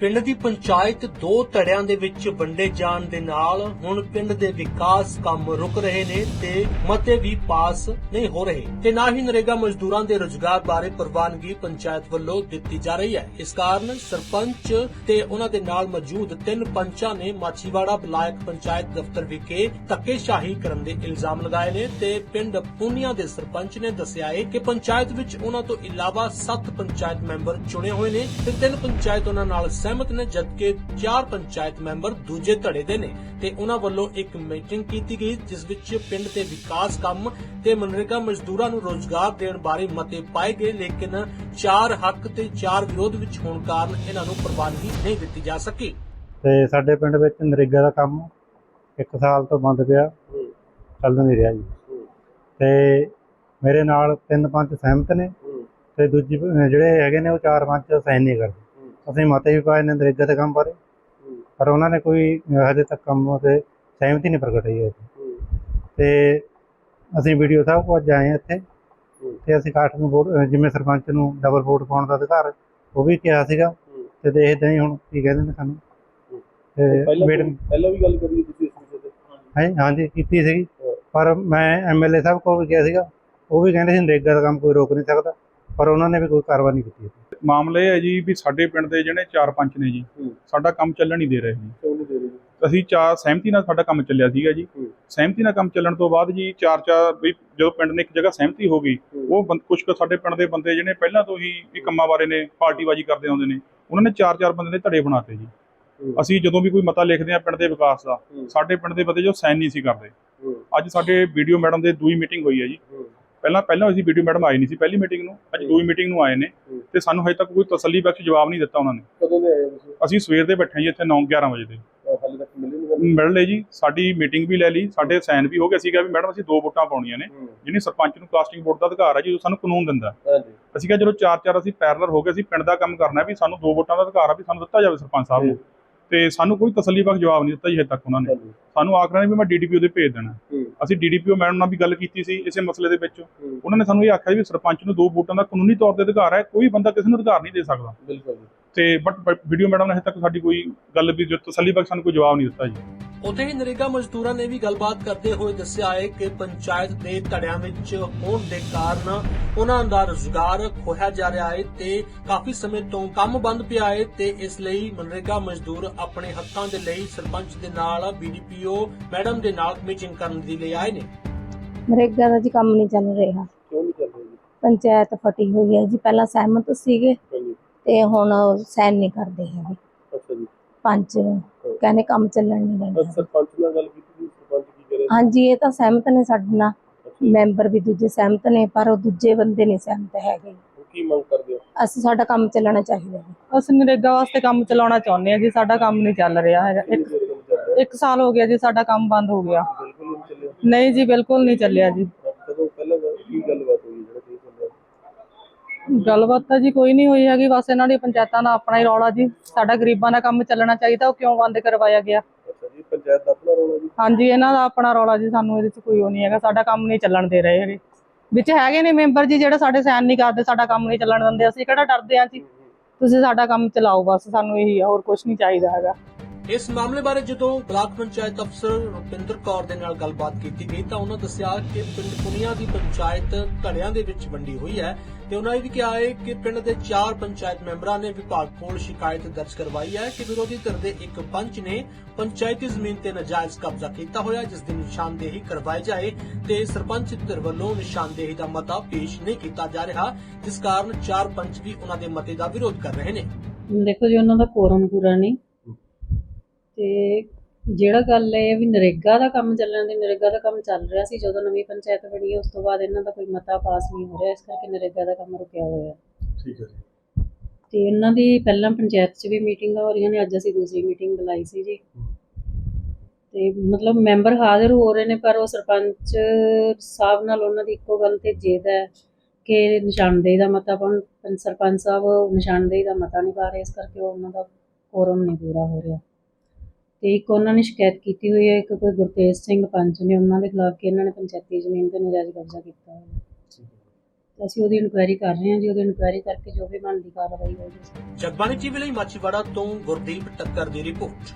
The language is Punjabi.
ਪਿੰਡ ਦੀ ਪੰਚਾਇਤ ਦੋ ਧੜਿਆਂ ਦੇ ਵਿੱਚ ਵੰਡੇ ਜਾਣ ਦੇ ਨਾਲ ਹੁਣ ਪਿੰਡ ਦੇ ਵਿਕਾਸ ਕੰਮ ਰੁਕ ਰਹੇ ਨੇ ਤੇ ਮਤੇ ਵੀ ਪਾਸ ਨਹੀਂ ਹੋ ਰਹੇ ਤੇ ਨਾ ਹੀ ਨਰੇਗਾ ਮਜ਼ਦੂਰਾਂ ਦੇ ਰੁਜ਼ਗਾਰ ਬਾਰੇ ਪ੍ਰਵਾਨਗੀ ਪੰਚਾਇਤ ਵੱਲੋਂ ਦਿੱਤੀ ਜਾ ਰਹੀ ਹੈ। ਇਸ ਕਾਰਨ ਸਰਪੰਚ ਤੇ ਉਹਨਾਂ ਦੇ ਨਾਲ ਮੌਜੂਦ ਤਿੰਨ ਪੰਚਾਂ ਨੇ ਮਾਛੀਵਾੜਾ ਬਲਾਕ ਪੰਚਾਇਤ ਦਫ਼ਤਰ ਵਿਖੇ ਧੱਕੇਸ਼ਾਹੀ ਕਰਨ ਦੇ ਇਲਜ਼ਾਮ ਲਗਾਏ ਨੇ ਤੇ ਪਿੰਡ ਪੂਨੀਆ ਦੇ ਸਰਪੰਚ ਨੇ ਦੱਸਿਆ ਹੈ ਕਿ ਪੰਚਾਇਤ ਵਿੱਚ ਉਹਨਾਂ ਤੋਂ ਇਲਾਵਾ 7 ਪੰਚਾਇਤ ਮੈਂਬਰ ਚੁਣੇ ਹੋਏ ਨੇ ਤੇ ਤਿੰਨ ਪੰਚਾਇਤ ਉਹਨਾਂ ਨਾਲ ਸਹਿਮਤ ਨੇ ਜਦਕਿ ਚਾਰ ਪੰਚਾਇਤ ਮੈਂਬਰ ਦੂਜੇ ਧੜੇ ਦੇ ਨੇ ਤੇ ਉਹਨਾਂ ਵੱਲੋਂ ਇੱਕ ਮੀਟਿੰਗ ਕੀਤੀ ਗਈ ਜਿਸ ਵਿੱਚ ਪਿੰਡ ਦੇ ਵਿਕਾਸ ਕੰਮ ਤੇ ਮਨਰੇਗਾ ਮਜ਼ਦੂਰਾਂ ਨੂੰ ਰੋਜ਼ਗਾਰ ਦੇਣ ਬਾਰੇ ਮਤੇ ਪਾਏ ਗਏ ਲੇਕਿਨ ਚਾਰ ਹੱਕ ਤੇ ਚਾਰ ਵਿਰੋਧ ਵਿੱਚ ਹੋਣ ਕਾਰਨ ਇਹਨਾਂ ਨੂੰ ਪ੍ਰਵਾਨਗੀ ਨਹੀਂ ਦਿੱਤੀ ਜਾ ਸਕੀ। ਤੇ ਸਾਡੇ ਪਿੰਡ ਵਿੱਚ ਨਰੇਗਾ ਦਾ ਕੰਮ ਇੱਕ ਸਾਲ ਤੋਂ ਬੰਦ ਪਿਆ ਚੱਲ ਨਹੀਂ ਰਿਹਾ ਜੀ। ਤੇ ਮੇਰੇ ਨਾਲ ਤਿੰਨ ਪੰਜ ਸਹਿਮਤ ਨੇ ਤੇ ਦੂਜੀ ਜਿਹੜੇ ਹੈਗੇ ਨੇ ਉਹ ਚਾਰ ਪੰਜ ਸਾਈਨ ਨਹੀਂ ਕਰਦੇ। ਅਸੀਂ ਮਤੇ ਵੀ ਪਾਏ ਨੇ ਨਰੇਗਾ ਦੇ ਕੰਮ ਬਾਰੇ। ਪਰ ਉਹਨਾਂ ਨੇ ਕੋਈ ਹਜੇ ਤੱਕ ਕੰਮ ਤੇ ਸਹਿਮਤੀ ਨਹੀਂ ਪ੍ਰਗਟਾਈ ਹੈ। ਤੇ ਅਸੀਂ ਵੀਡੀਓ ਸਾਹਿਬ ਕੋਲ ਅੱਜ ਆਏ ਇੱਥੇ। ਤੇ ਅਸੀਂ ਕਾਠ ਨੂੰ ਜਿਵੇਂ ਸਰਪੰਚ ਨੂੰ ਡਬਲ ਵੋਟ ਪਾਉਣ ਦਾ ਅਧਿਕਾਰ ਉਹ ਵੀ ਕਿਹਾ ਸੀਗਾ। ਤੇ ਦੇਖਦੇ ਹਾਂ ਹੁਣ ਕੀ ਕਹਿੰਦੇ ਨੇ ਸਾਨੂੰ। ਤੇ ਪਹਿਲਾਂ ਵੀ ਗੱਲ ਕਰੀ ਤੁਸੀਂ ਇਸ ਵਿਸ਼ੇ ਤੇ? ਹਾਂਜੀ ਕੀਤੀ ਸੀਗੀ। ਪਰ ਮੈਂ ਐਮਐਲਏ ਸਾਹਿਬ ਕੋਲ ਵੀ ਗਿਆ ਸੀਗਾ। ਉਹ ਵੀ ਕਹਿੰਦੇ ਸੀ ਨਰੇਗਾ ਦਾ ਕੰਮ ਕੋਈ ਰੋਕ ਨਹੀਂ ਸਕਦਾ। ਪਰ ਉਹਨਾਂ ਨੇ ਵੀ ਕੋਈ ਕਾਰਵਾਈ ਨਹੀਂ ਕੀਤੀ। ਮਾਮਲਾ ਇਹ ਹੈ ਜੀ ਵੀ ਸਾਡੇ ਪਿੰਡ ਦੇ ਜਿਹੜੇ ਚਾਰ ਪੰਚ ਨੇ ਜੀ। ਸਾਡਾ ਕੰਮ ਚੱਲਣ ਨਹੀਂ ਦੇ ਰਹੇ ਜੀ ਅਸੀਂ ਚਾਰ ਸਹਿਮਤੀ ਨਾਲ ਸਾਡਾ ਕੰਮ ਚੱਲਿਆ ਸੀਗਾ ਜੀ। ਸਹਿਮਤੀ ਨਾਲ ਕੰਮ ਚੱਲਣ ਤੋਂ ਬਾਅਦ ਜੀ ਚਾਰ ਚਾਰ ਵੀ ਜਦੋਂ ਪਿੰਡ ਨੇ ਇੱਕ ਜਗ੍ਹਾ ਸਹਿਮਤੀ ਹੋ ਗਈ ਉਹ ਕੁਛ ਕੁ ਸਾਡੇ ਪਿੰਡ ਦੇ ਬੰਦੇ ਜਿਹੜੇ ਪਹਿਲਾਂ ਤੋਂ ਹੀ ਇਹ ਕੰਮਾਂ ਬਾਰੇ ਨੇ ਪਾਰਟੀਬਾਜ਼ੀ ਕਰਦੇ ਆਉਂਦੇ ਨੇ ਉਹਨਾਂ ਨੇ ਚਾਰ ਚਾਰ ਬੰਦੇ ਦੇ ਧੜੇ ਬਣਾਤੇ ਜੀ ਅਸੀਂ ਜਦੋਂ ਵੀ ਕੋਈ ਮਤਾ ਲਿਖਦੇ ਆ ਪਿੰਡ ਦੇ ਵਿਕਾਸ ਦਾ। ਸਾਡੇ ਪਿੰਡ ਦੇ ਬੰਦੇ ਜੋ ਸਾਈਨ ਨਹੀਂ ਸੀ ਕਰਦੇ। ਅੱਜ ਸਾਡੇ ਵੀਡੀਓ ਮੈਡਮ ਦੇ ਦੂਈ ਮੀਟਿੰਗ ਹੋਈ ਹੈ ਜੀ। ਪਹਿਲਾਂ ਪਹਿਲਾਂ ਅਸੀਂ ਵੀਡੀਓ ਮੈਡਮ ਆਈ ਨਹੀਂ ਸੀ ਪਹਿਲੀ ਮੀਟਿੰਗ ਨੂੰ ਅੱਜ ਦੂਈ ਮੀਟਿੰਗ ਨੂੰ ਆਏ ਨੇ। ਤੇ ਸਾਨੂੰ ਹਜੇ ਤੱਕ ਕੋਈ ਤਸੱਲੀ ਬਖਸ਼ ਜਵਾਬ ਨਹੀਂ ਦਿੱਤਾ ਉਹਨਾਂ ਨੇ। ਕਦੋਂ ਦੇ ਆਏ ਤੁਸੀਂ? ਅਸੀਂ ਸਵੇਰ ਦੇ ਬੈਠੇ ਜੀ ਇੱਥੇ 9 11 ਵਜੇ ਦੇ। ਹਾਲੇ ਤੱਕ ਮਿਲੇ ਨਹੀਂ ਮਿਲ ਲਏ ਜੀ ਸਾਡੀ ਮੀਟਿੰਗ ਵੀ ਲੈ ਲਈ ਸਾਡੇ ਸਾਈਨ ਵੀ ਹੋ ਗਏ। ਅਸੀਂ ਕਿਹਾ ਵੀ ਮੈਡਮ ਅਸੀਂ ਦੋ ਵੋਟਾਂ ਪਾਉਣੀਆਂ ਨੇ। ਜਿਹਨੇ ਸਰਪੰਚ ਨੂੰ ਕਾਸਟਿੰਗ ਵੋਟ ਦਾ ਅਧਿਕਾਰ ਹੈ ਜੀ ਉਹ ਸਾਨੂੰ ਕਾਨੂੰਨ ਦਿੰਦਾ। ਹਾਂਜੀ। ਅਸੀਂ ਕਿਹਾ ਜਦੋਂ ਚਾਰ ਚਾਰ ਅਸੀਂ ਪੈਰਲਰ ਹੋ ਗਏ ਅਸੀਂ ਪਿੰਡ ਦਾ ਕੰਮ ਕਰਨਾ ਵੀ ਸਾਨੂੰ ਦੋ ਵੋਟਾਂ ਦਾ ਅਧਿਕਾਰ ਆ ਵੀ ਸਾਨੂੰ ਦਿੱਤਾ ਜਾਵੇ ਸਰਪੰਚ ਸਾਹਿਬ ਨੂੰ। ਤੇ ਸਾਨੂੰ ਕੋਈ ਤਸੱਲੀ ਬਖਸ਼ ਜਵਾਬ ਨਹੀਂ ਦਿੱਤਾ ਜੀ ਹਜੇ ਤੱਕ ਉਹਨਾਂ ਨੇ। ਸਾਨੂੰ ਆਖਣਾ ਵੀ ਮੈਂ ਡੀਡੀਪੀਓ ਦੇ ਭੇਜ ਦੇਣਾ। ਅਸੀਂ ਡੀਡੀਪੀਓ ਮੈਡਮ ਨਾਲ ਵੀ ਗੱਲ ਕੀਤੀ ਸੀ ਇਸੇ ਮਸਲੇ ਦੇ ਵਿੱਚ। ਉਹਨਾਂ ਨੇ ਸਾਨੂੰ ਇਹ ਆਖਿਆ ਵੀ ਸਰਪੰਚ ਨੂੰ ਦੋ ਵੋਟਾਂ ਦਾ ਕਾਨੂੰਨੀ ਤੌਰ ਤੇ ਅਧਿਕਾਰ ਹੈ ਕੋਈ ਬੰਦਾ ਕਿਸੇ ਨੂੰ ਅਧਿਕਾਰ ਨਹੀਂ ਦੇ ਸਕਦਾ ਬਿਲਕੁਲ ਜੀ। ਤੇ ਬਟ ਵੀਡੀਓ ਮੈਡਮ ਨੇ ਹਜੇ ਤੱਕ ਸਾਡੀ ਕੋਈ ਗੱਲ ਵੀ ਜੋ ਤਸੱਲੀ ਬਖਸ਼ ਸਾਨੂੰ ਕੋਈ ਜਵਾਬ ਨਹੀਂ ਦਿੱਤਾ ਜੀ। ਉੱਥੇ ਹੀ ਨਰੇਗਾ ਮਜ਼ਦੂਰਾਂ ਨੇ ਵੀ ਗੱਲਬਾਤ ਕਰਦੇ ਹੋਏ ਦੱਸਿਆ ਹੈ ਕਿ ਪੰਚਾਇਤ ਦੇ ਧੜਿਆਂ ਵਿੱਚ ਹੋਣ ਦੇ ਕਾਰਨ ਉਹਨਾਂ ਦਾ ਰੁਜ਼ਗਾਰ ਖੋਇਆ ਜਾ ਰਿਹਾ ਹੈ ਤੇ ਕਾਫੀ ਸਮੇਂ ਤੋਂ ਕੰਮ ਬੰਦ ਪਿਆ ਹੈ ਤੇ ਇਸ ਲਈ ਮਨਰੇਗਾ ਮਜ਼ਦੂਰ ਆਪਣੇ ਹੱਕਾਂ ਦੇ ਲਈ ਸਰਪੰਚ ਦੇ ਨਾਲ ਬੀਡੀਪੀਓ ਮੈਡਮ ਦੇ ਨਾਲ ਮੀਟਿੰਗ ਕਰਨ ਦੇ ਲਈ ਆਏ ਨੇ। ਨਰੇਗਾ ਦਾ ਜੀ ਕੰਮ ਨਹੀਂ ਚੱਲ ਰਿਹਾ। ਕਿਉਂ ਨਹੀਂ ਚੱਲ ਰਹੀ ਜੀ? ਪੰਚਾਇਤ ਫਟੀ ਹੋਈ ਹੈ ਜੀ ਪਹਿਲਾਂ ਸਹਿਮਤ ਸੀਗੇ। ਤੇ ਹੁਣ ਸਾਈਨ ਨਹੀਂ ਕਰਦੇ ਹੈਗੇ। ਅੱਛਾ ਜੀ। ਪੰਚ ਕਹਿੰਦੇ ਕੰਮ ਚੱਲਣ ਨਹੀਂ ਦੇਣਾ। ਸਰਪੰਚ ਨਾਲ ਗੱਲ ਕੀਤੀ ਸੀ ਸਰਪੰਚ ਕੀ ਕਰੇ? ਹਾਂਜੀ ਇਹ ਤਾਂ ਸਹਿਮਤ ਨੇ ਸਾਡੇ ਨਾਲ। ਮੈਂਬਰ ਵੀ ਦੂਜੇ ਸਹਿਮਤ ਨੇ ਪਰ ਉਹ ਦੂਜੇ ਬੰਦੇ ਨਹੀਂ ਸਹਿਮਤ ਹੈਗੇ। ਕੀ ਮੰਗ ਕਰਦੇ ਹੋ? ਅਸੀਂ ਸਾਡਾ ਕੰਮ ਚੱਲਣਾ ਚਾਹੀਦਾ ਜੀ। ਅਸੀਂ ਨਰੇਗਾ ਵਾਸਤੇ ਕੰਮ ਚਲਾਉਣਾ ਚਾਹੁੰਦੇ ਆ ਜੀ ਸਾਡਾ ਕੰਮ ਨਹੀਂ ਚੱਲ ਰਿਹਾ ਹੈਗਾ। ਇੱਕ ਦੇਰ ਤੋਂ ਚੱਲ ਰਿਹਾ। ਇੱਕ ਸਾਲ ਹੋ ਗਿਆ ਜੀ ਸਾਡਾ ਕੰਮ ਬੰਦ ਹੋ ਗਿਆ। ਬਿਲਕੁਲ ਨਹੀਂ ਚੱਲਿਆ। ਨਹੀਂ ਜੀ ਬਿਲਕੁਲ ਨਹੀਂ ਚੱਲਿਆ ਜੀ ਕਦੋਂ ਪਹਿਲਾਂ ਗੱਲ- ਕੀ ਗੱਲਬਾਤ ਹੋਈ ਜਿਹੜਾ ਨਹੀਂ ਚੱਲਿਆ ਗੱਲਬਾਤ ਤਾਂ ਜੀ ਕੋਈ ਨਹੀਂ ਹੋਈ ਹੈਗੀ ਬਸ ਇਹਨਾਂ ਦੀ ਪੰਚਾਇਤਾਂ ਦਾ ਆਪਣਾ ਹੀ ਰੌਲਾ ਜੀ। ਸਾਡਾ ਗਰੀਬਾਂ ਦਾ ਕੰਮ ਚੱਲਣਾ ਚਾਹੀਦਾ ਉਹ ਕਿਉਂ ਬੰਦ ਕਰਵਾਇਆ ਗਿਆ? ਅੱਛਾ ਜੀ ਪੰਚਾਇਤ ਦਾ ਆਪਣਾ ਰੋਲ ਹੈ ਜੀ? ਹਾਂਜੀ ਇਹਨਾਂ ਦਾ ਆਪਣਾ ਰੌਲਾ ਜੀ ਸਾਨੂੰ ਇਹਦੇ 'ਚ ਕੋਈ ਉਹ ਨਹੀਂ ਹੈਗਾ ਸਾਡਾ ਕੰਮ ਨਹੀਂ ਚੱਲਣ ਦੇ ਰਹੇ ਹੈਗੇ। ਵਿੱਚ ਹੈਗੇ ਨੇ ਮੈਂਬਰ ਜੀ ਜਿਹੜੇ ਸਾਡੇ ਸਾਈਨ ਨਹੀਂ ਕਰਦੇ ਸਾਡਾ ਕੰਮ ਨਹੀਂ ਚੱਲਣ ਦਿੰਦੇ ਅਸੀਂ ਕਿਹੜਾ ਡਰਦੇ ਆ ਜੀ? ਤੁਸੀਂ ਸਾਡਾ ਕੰਮ ਚਲਾਓ ਬਸ ਸਾਨੂੰ ਇਹੀ ਹੋਰ ਕੁਝ ਨਹੀਂ ਚਾਹੀਦਾ ਹੈਗਾ। ਇਸ ਮਾਮਲੇ ਬਾਰੇ ਜਦੋਂ ਬਲਾਕ ਪੰਚਾਇਤ ਅਫਸਰ ਰੁਪਿੰਦਰ ਕੌਰ ਦੇ ਨਾਲ ਗੱਲਬਾਤ ਕੀਤੀ ਗਈ ਤਾਂ ਉਹਨਾਂ ਦੱਸਿਆ ਕਿ ਪਿੰਡ ਪੁਨੀਆ ਦੀ ਪੰਚਾਇਤ ਧੜਿਆਂ ਦੇ ਵਿੱਚ ਵੰਡੀ ਹੋਈ ਹੈ ਤੇ ਉਹਨਾਂ ਇਹ ਵੀ ਕਿਹਾ ਹੈ ਕਿ ਪਿੰਡ ਦੇ ਚਾਰ ਪੰਚਾਇਤ ਮੈਂਬਰਾਂ ਨੇ ਵਿਭਾਗ ਕੋਲ ਸ਼ਿਕਾਇਤ ਦਰਜ ਕਰਵਾਈ ਹੈ ਕਿ ਵਿਰੋਧੀ ਧਿਰ ਦੇ ਇੱਕ ਪੰਚ ਨੇ ਪੰਚਾਇਤੀ ਜ਼ਮੀਨ ਤੇ ਨਾਜਾਇਜ਼ ਕਬਜ਼ਾ ਕੀਤਾ ਹੋਇਆ, ਜਿਸ ਦੀ ਨਿਸ਼ਾਨਦੇਹੀ ਕਰਵਾਈ ਜਾਏ ਤੇ ਸਰਪੰਚ ਧਿਰ ਵੱਲੋਂ ਨਿਸ਼ਾਨਦੇਹੀ ਦਾ ਮਤਾ ਪੇਸ਼ ਨਹੀਂ ਕੀਤਾ ਜਾ ਰਿਹਾ, ਜਿਸ ਕਾਰਨ ਚਾਰ ਪੰਚ ਵੀ ਉਹਨਾਂ ਦੇ ਮਤੇ ਦਾ ਵਿਰੋਧ ਕਰ ਰਹੇ ਨੇ। ਦੇਖੋ ਜੀ, ਉਹਨਾਂ ਦਾ ਕੋਰਮ ਪੂਰਾ ਨਹੀਂ। ਤੇ ਜਿਹੜਾ ਗੱਲ ਹੈ ਵੀ ਨਰੇਗਾ ਦਾ ਕੰਮ ਚੱਲਣ ਦੀ ਨਰੇਗਾ ਦਾ ਕੰਮ ਚੱਲ ਰਿਹਾ ਸੀ ਜਦੋਂ ਨਵੀਂ ਪੰਚਾਇਤ ਬਣੀ ਉਸ ਤੋਂ ਬਾਅਦ ਇਹਨਾਂ ਦਾ ਕੋਈ ਮਤਾ ਪਾਸ ਨਹੀਂ ਹੋ ਰਿਹਾ ਇਸ ਕਰਕੇ ਨਰੇਗਾ ਦਾ ਕੰਮ ਰੁਕਿਆ ਹੋਇਆ ਹੈ। ਠੀਕ ਹੈ ਜੀ। ਤੇ ਇਹਨਾਂ ਦੀ ਪਹਿਲਾਂ ਪੰਚਾਇਤ 'ਚ ਵੀ ਮੀਟਿੰਗਾਂ ਹੋ ਰਹੀਆਂ ਨੇ ਅੱਜ ਅਸੀਂ ਦੂਸਰੀ ਮੀਟਿੰਗ ਬੁਲਾਈ ਸੀ ਜੀ। ਤੇ ਮਤਲਬ ਮੈਂਬਰ ਹਾਜ਼ਰ ਹੋ ਰਹੇ ਨੇ ਪਰ ਉਹ ਸਰਪੰਚ ਸਾਹਿਬ ਨਾਲ ਉਹਨਾਂ ਦੀ ਇੱਕੋ ਗੱਲ ਤੇ ਜਿੱਦ ਹੈ ਕਿ ਨਿਸ਼ਾਨਦੇਹੀ ਦਾ ਮਤਾ ਸਰਪੰਚ ਸਾਹਿਬ ਨਿਸ਼ਾਨਦੇਹੀ ਦਾ ਮਤਾ ਨਹੀਂ ਪਾ ਰਹੇ ਇਸ ਕਰਕੇ ਉਹ ਉਹਨਾਂ ਦਾ ਕੋਰਮ ਨਹੀਂ ਪੂਰਾ ਹੋ ਰਿਹਾ। ਤੇ ਇੱਕ ਉਹਨਾਂ ਨੇ ਸ਼ਿਕਾਇਤ ਕੀਤੀ ਹੋਈ ਹੈ ਇੱਕ ਕੋਈ ਗੁਰਤੇਜ ਸਿੰਘ ਪੰਚ ਨੇ ਉਹਨਾਂ ਦੇ ਖਿਲਾਫ ਕਿ ਇਹਨਾਂ ਨੇ ਪੰਚਾਇਤੀ ਜ਼ਮੀਨ ਤੇ ਨਜਾਇਜ਼ ਕਬਜ਼ਾ ਕੀਤਾ ਹੈ ਅਸੀਂ ਉਹਦੀ ਇਨਕੁਆਇਰੀ ਕਰ ਰਹੇ ਹਾਂ ਜੀ ਉਹਦੀ ਇਨਕੁਆਇਰੀ ਕਰਕੇ ਜੋ ਵੀ ਬਣਦੀ ਕਾਰਵਾਈ ਹੋਈ ਜਗਬਾਣੀ ਟੀਵੀ ਲਈ ਮਾਚੀਵਾੜਾ ਤੋਂ ਗੁਰਦੀਪ ਟੱਕਰ ਦੀ ਰਿਪੋਰਟ।